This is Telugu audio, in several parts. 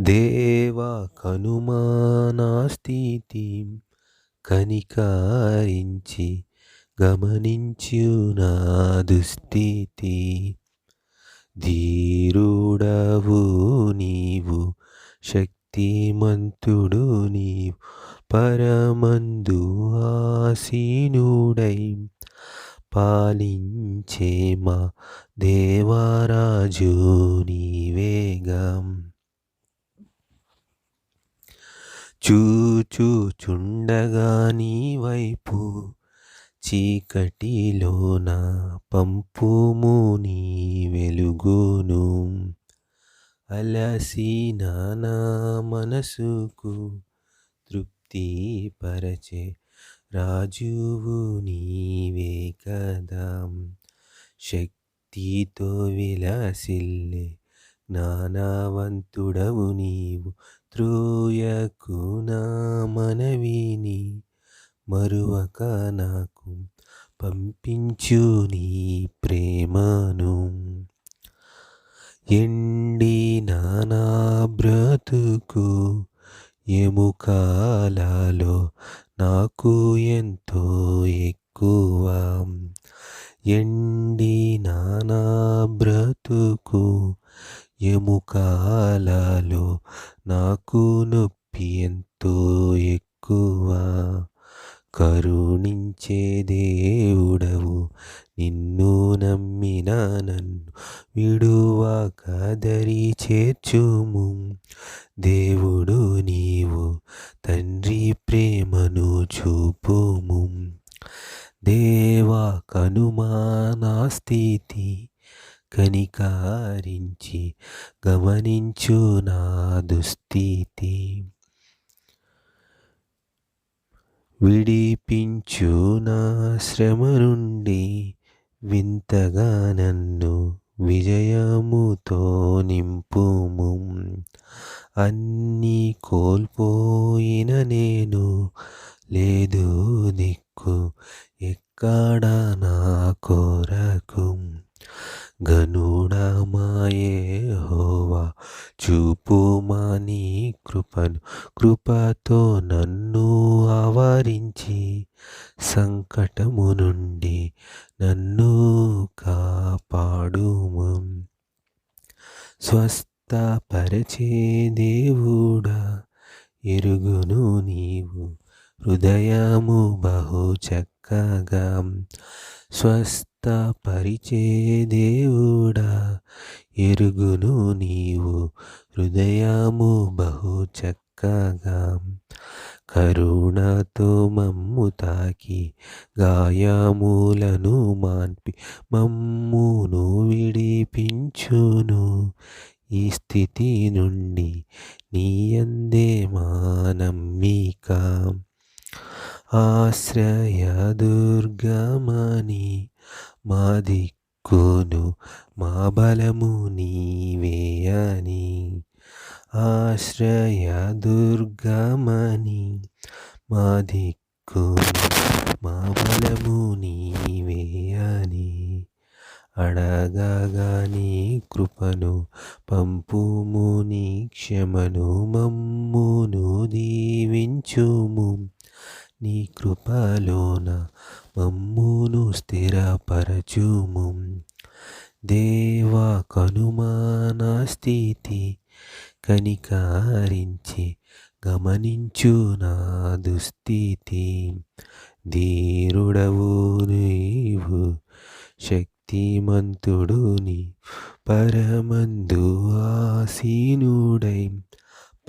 దేవ కనుమానా స్థితి కనికారించి గమనించు నా దుస్థితి ధీరుడవు నీవు శక్తిమంతుడు నీవు పరమందు ఆసీనుడై పాలించే మా దేవారాజు నీవేగం చూచుచుండగా నీ వైపు చీకటిలోన పంపుము నీ వెలుగును. అలసిన నా మనసుకు తృప్తి పరచే రాజువు నీవే కదా. శక్తితో విలసిల్లే జ్ఞానవంతుడవు నీవు త్రోయకు నా మనవిని మరువక నాకు పంపించు నీ ప్రేమను. ఎండి నానా బ్రతుకు ఎముకాలలో నాకు ఎంతో ఎక్కువ. ఎండి నా బ్రతుకు ఎముకాలలో నాకు నొప్పి ఎంతో ఎక్కువ. కరుణించే దేవుడవు నిన్ను నమ్మిన నన్ను విడువాక దరి చేర్చుము. దేవుడు నీవు తండ్రి ప్రేమను చూపుము. దేవా కనుమానా స్థితి కనికారించి గమనించు నా దుస్థితి. విడిపించు నా శ్రమ నుండి వింతగా నన్ను విజయముతో నింపుము. అన్నీ కోల్పోయిన నేను లేదు దిక్కు ఎక్కడ నా కొరకు? గనుడమాయే హోవా చూపుమా నీ కృపను. కృపతో నన్ను ఆవరించి సంకటము నుండి నన్ను కాపాడుము. స్వస్థపరచే దేవుడా ఎరుగును నీవు. హృదయము బహు చక్కగా స్వస్థపరిచే దేవుడా ఎరుగును నీవు హృదయము బహు చక్కగా కరుణతో మమ్ము తాకి గాయములను మాన్పి మమ్మును విడిపించును. ఈ స్థితి నుండి నీయందే మా నమ్మిక. ఆశ్రయ దుర్గమని మా దిక్కును మా బలము నీవే అని. ఆశ్రయ దుర్గమని మా దిక్కును మా బలము నీవే అని. అడగగా నీ కృపను పంపుము నీ క్షమను మమ్మును దీవించుము. నీ కృపలోన మమ్మును స్థిరపరచుము. దేవా కనుమానా స్థితి కనికారించి గమనించు నా దుస్థితి. ధీరుడవు నీవు శక్తిమంతుడు నీ పరమందు ఆసీనుడై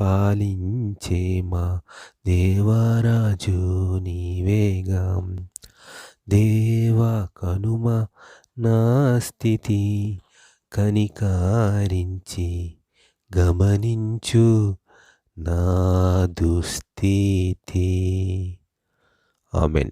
పాలించే మా దేవరాజు నీవేగా దేవా కనుమ నా స్థితి కనికారించి గమనించు నా దుస్థితి. ఆమెన్.